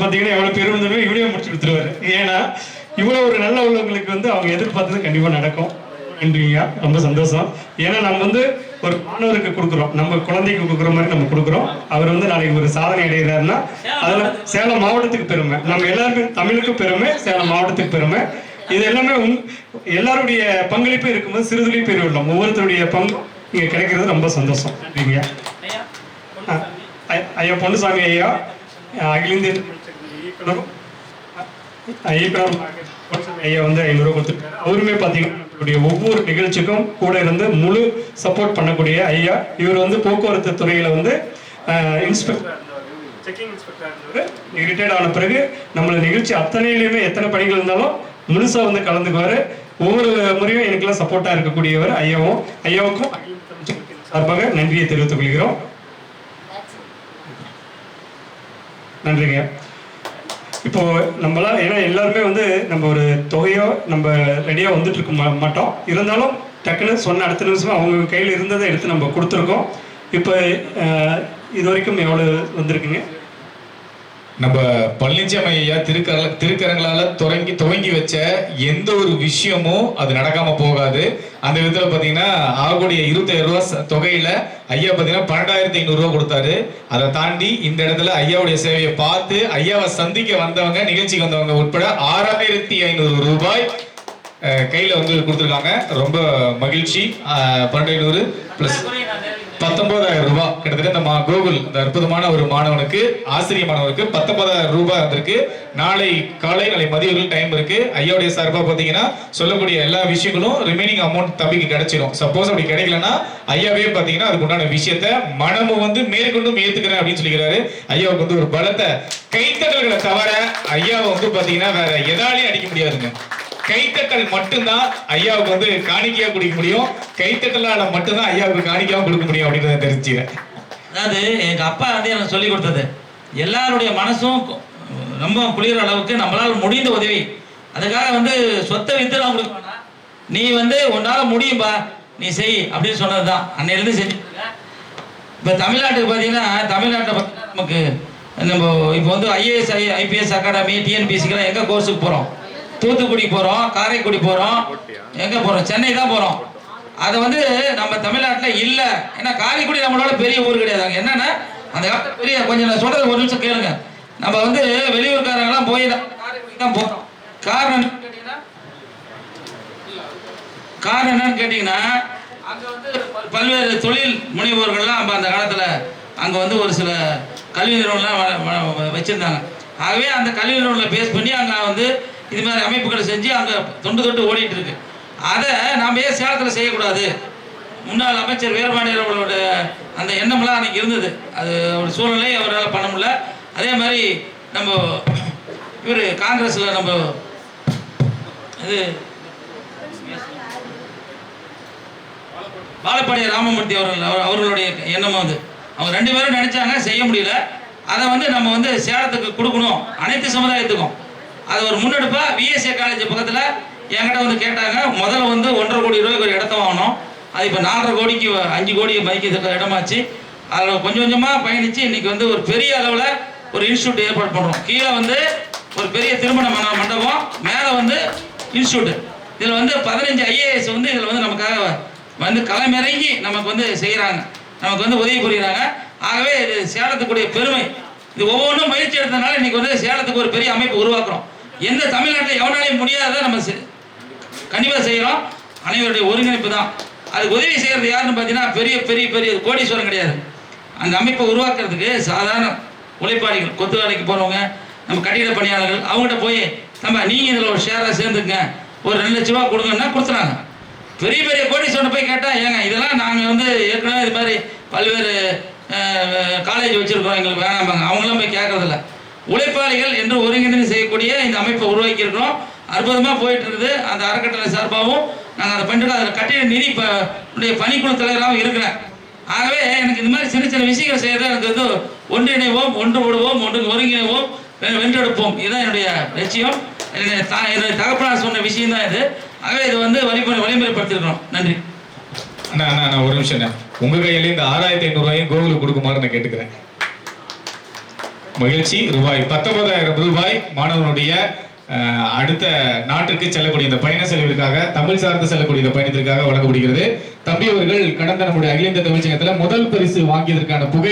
பார்த்தீங்கன்னா எவ்வளோ பெருமைன்னு இவனே முடிச்சு கொடுத்துருவாரு. ஏன்னா இவ்வளோ ஒரு நல்ல உள்ளவங்களுக்கு வந்து அவங்க எதிர்பார்த்தது கண்டிப்பாக நடக்கும். நன்றிங்க. ரொம்ப சந்தோஷம். ஏன்னா நம்ம வந்து ஒரு மாணவருக்கு கொடுக்குறோம். நம்ம குழந்தைக்கு கொடுக்குற மாதிரி நம்ம கொடுக்குறோம். அவர் வந்து நாளைக்கு ஒரு சாதனை அடைகிறாருன்னா அதில் சேலம் மாவட்டத்துக்கு பெருமை. நம்ம எல்லாருமே தமிழுக்கும் பெருமை சேலம் மாவட்டத்துக்கு பெருமை. இது எல்லாமே உங் எல்லாருடைய பங்களிப்பு இருக்கும்போது சிறுதுளி பெருவில்லம் ஒவ்வொருத்தருடைய பங்கு இங்கே கிடைக்கிறது ரொம்ப சந்தோஷம். நன்றிங்க. ஆ, ஐ- ஐயா பொன்னுசாமி ஐயா அகில இந்திய இயக்குனரும் இயக்குனர் ஐயா வந்து ஐநூறுரூவா கொடுத்துருக்காரு. அவருமே பார்த்தீங்கன்னா நம்மளுடைய ஒவ்வொரு நிகழ்ச்சிக்கும் கூட இருந்து முழு சப்போர்ட் பண்ணக்கூடிய ஐயா. இவர் வந்து போக்குவரத்து துறையில் வந்து இன்ஸ்பெக்டர் செக்கிங் இன்ஸ்பெக்டர் ரிட்டையர்ட் ஆன பிறகு நம்மளோட நிகழ்ச்சி அத்தனையிலுமே எத்தனை பணிகள் இருந்தாலும் முழுசாக வந்து கலந்துக்குவார். ஒவ்வொரு முறையும் எனக்கெல்லாம் சப்போர்ட்டாக இருக்கக்கூடியவர் ஐயாவும். ஐயாவுக்கும் சார்பாக நன்றியை தெரிவித்துக் கொள்கிறோம். நன்றிங்க. இப்போ நம்மளாம் ஏன்னா எல்லாருமே வந்து நம்ம ஒரு தொகையோ நம்ம ரெடியாக வந்துட்டு இருக்க மாட்டோம். இருந்தாலும் டக்குன்னு சொன்ன அடுத்த நிமிஷம் அவங்க கையில் இருந்ததை எடுத்து நம்ம கொடுத்துருக்கோம். இப்போ இது வரைக்கும் எவ்வளோ வந்திருக்குங்க? நம்ம பழனிசாமி ஐயா திருக்கர திருக்கரங்களால் தொடங்கி துவங்கி வச்ச எந்த ஒரு விஷயமும் அது நடக்காமல் போகாது. அந்த விதத்துல பாத்தீங்கன்னா ஆகக்கூடிய இருபத்தாயிரம் ரூபாய் தொகையில் தொகையில ஐயா பாத்தீங்கன்னா பன்னெண்டாயிரத்தி ஐநூறு கொடுத்தாரு. அதை தாண்டி இந்த இடத்துல ஐயாவுடைய சேவையை பார்த்து ஐயாவை சந்திக்க வந்தவங்க நிகழ்ச்சிக்கு வந்தவங்க உட்பட ஆறாயிரத்தி ஐநூறு ரூபாய் கையில் கையில வந்து கொடுத்துருக்காங்க. ரொம்ப மகிழ்ச்சி. பன்னெண்டு ஐநூறு பிளஸ் பத்தொன்பதாயிரம் ரூபாய் கிட்டத்தட்ட இந்த மா- கோகுல் இந்த அற்புதமான ஒரு மாணவனுக்கு ஆசிரியர் மாணவனுக்கு பத்தொன்பதாயிரம் ரூபாய் வந்திருக்கு. நாளை காலை நாளை மதியம் டைம் இருக்கு. ஐயாவுடைய சார்பாக பார்த்தீங்கன்னா சொல்லக்கூடிய எல்லா விஷயங்களும் ரிமைனிங் அமௌண்ட் தம்பிக்கு கிடைச்சிடும் சப்போஸ் அப்படி கிடைக்கலன்னா ஐயாவே பார்த்தீங்கன்னா அதுக்கு உண்டான விஷயத்த மனமும் வந்து மேற்கொண்டும் ஏத்துக்கிறேன் அப்படின்னு சொல்லிக்கிறாரு. ஐயாவுக்கு வந்து ஒரு பலத்தை கைத்தட்டல்களை தவிர ஐயாவை வந்து பார்த்தீங்கன்னா வேற எதாலையும் அடிக்க முடியாதுங்க. கைத்தட்டல் மட்டும்தான் ஐயாவுக்கு வந்து காணிக்கையா குடிக்க முடியும். கைத்தட்டலால மட்டும்தான் ஐயாவுக்கு காணிக்காம கொடுக்க முடியும் அப்படின்றத தெரிஞ்சுக்கிறேன். அதாவது எங்க அப்பா வந்து எனக்கு சொல்லி கொடுத்தது எல்லாருடைய மனசும் ரொம்ப குளிர அளவுக்கு நம்மளால முடிந்த உதவி. அதுக்காக வந்து சொத்தை வித்து நான் கொடுக்க வேணாம் நீ வந்து உன்னால முடியும்பா நீ செய் அப்படின்னு சொன்னதுதான். அன்னையிலேருந்து செஞ்சு இருக்கேன் இப்போ தமிழ்நாட்டுக்கு பார்த்தீங்கன்னா தமிழ்நாட்டை பார்த்தீங்கன்னா நமக்கு நம்ம இப்போ வந்து ஐஏஎஸ் ஐ ஐபிஎஸ் அகாடமி டிஎன்பிசிக்கெல்லாம் எங்கே கோர்ஸுக்கு போகிறோம் தூத்துக்குடி போகிறோம் காரைக்குடி போகிறோம் எங்கே போகிறோம் சென்னை தான் போகிறோம் அது வந்து நம்ம தமிழ்நாட்டில் இல்லை. ஏன்னா காரைக்குடி நம்மளோட பெரிய ஊர் கிடையாது அங்கே. என்னன்னா அந்த காலத்தில் பெரிய கொஞ்சம் நான் சொல்கிறது ஒரு நிமிஷம் கேளுங்க. நம்ம வந்து வெளியூர்காரங்கெல்லாம் போய் தான் தான் போகிறோம் காரணம் என்னன்னு காரணம் என்னன்னு கேட்டிங்கன்னா அங்கே வந்து பல்வேறு தொழில் முனைவோர்கள்லாம் நம்ம அந்த காலத்தில் அங்கே வந்து ஒரு சில கல்வி நிறுவனம்லாம் வ- ஆகவே அந்த கல்வி நிறுவனங்களை பேஸ் பண்ணி அங்கே வந்து இது மாதிரி அமைப்புகளை செஞ்சு அங்கே தொண்டு தொட்டு ஓடிட்டு இருக்கு. அதை நாம் ஏன் சேலத்தில் செய்யக்கூடாது? முன்னாள் அமைச்சர் வீரபாண்டியர் அவர்களோட அந்த எண்ணம்லாம் அன்றைக்கி இருந்தது. அது ஒரு சூழ்நிலை அவரால் பண்ண முடியல. அதே மாதிரி நம்ம இவர் காங்கிரஸில் நம்ம இது பாலப்பாடிய ராமமூர்த்தி அவர்கள் அவர்- அவர்களுடைய எண்ணம் வந்து அவங்க ரெண்டு பேரும் நினச்சாங்க செய்ய முடியல. அதை வந்து நம்ம வந்து சேலத்துக்கு கொடுக்கணும். அனைத்து சமுதாயத்துக்கும். அது ஒரு முன்னெடுப்பாக விஎஸ்ஏ காலேஜ் பக்கத்தில் என்கிட்ட வந்து கேட்டாங்க முதல்ல வந்து ஒன்றரை கோடி ரூபாய்க்கு ஒரு இடத்த வாங்கினோம். அது இப்போ நாலரை கோடிக்கு அஞ்சு கோடி மதிக்க இடமாச்சு. அதில் கொஞ்சம் கொஞ்சமாக பயணித்து இன்றைக்கி வந்து ஒரு பெரிய அளவில் ஒரு இன்ஸ்டியூட் ஏற்பாடு பண்ணுறோம் கீழே வந்து ஒரு பெரிய திருமண மண்டபம் மேலே வந்து இன்ஸ்டியூட்டு இதில் வந்து பதினஞ்சு ஐஏஎஸ் வந்து இதில் வந்து நமக்காக வந்து களமிறங்கி நமக்கு வந்து செய்கிறாங்க நமக்கு வந்து உதவி புரியுறாங்க. ஆகவே இது சேலத்துக்குரிய பெருமை. இது ஒவ்வொன்றும் முயற்சி எடுத்ததுனால இன்றைக்கி வந்து சேலத்துக்கு ஒரு பெரிய அமைப்பு உருவாக்குறோம். எந்த தமிழ்நாட்டில் எவனாலையும் முடியாததை நம்ம செ- கண்டிப்பாக செய்கிறோம் அனைவருடைய ஒருங்கிணைப்பு தான் அதுக்கு உதவி செய்கிறது யாருன்னு பார்த்தீங்கன்னா பெரிய பெரிய பெரிய கோடீஸ்வரம் கிடையாது. அந்த அமைப்பை உருவாக்குறதுக்கு சாதாரண உழைப்பாளிகள் கொத்து வேலைக்கு போகிறவங்க நம்ம கட்டிட பணியாளர்கள் அவங்ககிட்ட போய் நம்ம நீங்கள் இதில் ஒரு ஷேராக சேர்ந்துங்க ஒரு ரெண்டு லட்ச ரூபா கொடுங்கன்னா கொடுத்துறாங்க. பெரிய பெரிய கோடீஸ்வரன் போய் கேட்டால் ஏங்க இதெல்லாம் நாங்கள் வந்து ஏற்கனவே இது மாதிரி பல்வேறு காலேஜ் வச்சுருக்கோம் எங்களுக்கு வேணாம்பாங்க. அவங்களாம் போய் கேட்கறதில்ல உழைப்பாளிகள் என்று ஒருங்கிணைந்து செய்யக்கூடிய இந்த அமைப்பை உருவாக்கி இருக்கிறோம் அற்புதமாக போயிட்டு இருக்குது அந்த அறக்கட்டளை சார்பாகவும் நாங்கள் அதை பண்ணிட்டு அதில் கட்டிட நிதி ப உடைய பணிக்குழு தலைவராகவும் இருக்கிறேன். ஆகவே எனக்கு இந்த மாதிரி சின்ன சின்ன விஷயங்கள் செய்யறது எனக்கு வந்து ஒன்றிணைவோம் ஒன்றுபடுவோம் ஒன்று ஒருங்கிணைவோம் வென்றெடுப்போம். இதுதான் என்னுடைய லட்சியம். என்னுடைய தா என்னுடைய தகப்பனார் சொன்ன விஷயம் தான் இது. ஆகவே இது வந்து வழிமுறை வழிமுறைப்படுத்திருக்கிறோம் நன்றி. அண்ணா அண்ணா அண்ணா ஒரு நிமிஷம் உங்கள் கையிலேயே இந்த ஆறாயிரத்தி ஐநூறுரூவாயும் கோகுலுக்கு கொடுக்குமாறு நான் கேட்டுக்கிறேன். மகிழ்ச்சி. ரூபாய் பத்தொன்பதாயிரம் ரூபாய் மாணவனுடைய அடுத்த நாட்டிற்கு செல்லக்கூடிய இந்த பயண செலவிற்காக தமிழ் சார்ந்து செல்லக்கூடிய இந்த பயணத்திற்காக வழங்கப்படுகிறது. தம்பி அவர்கள் கடந்த நம்முடைய அகில இந்திய தமிழ் முதல் பரிசு வாங்கியதற்கான புகை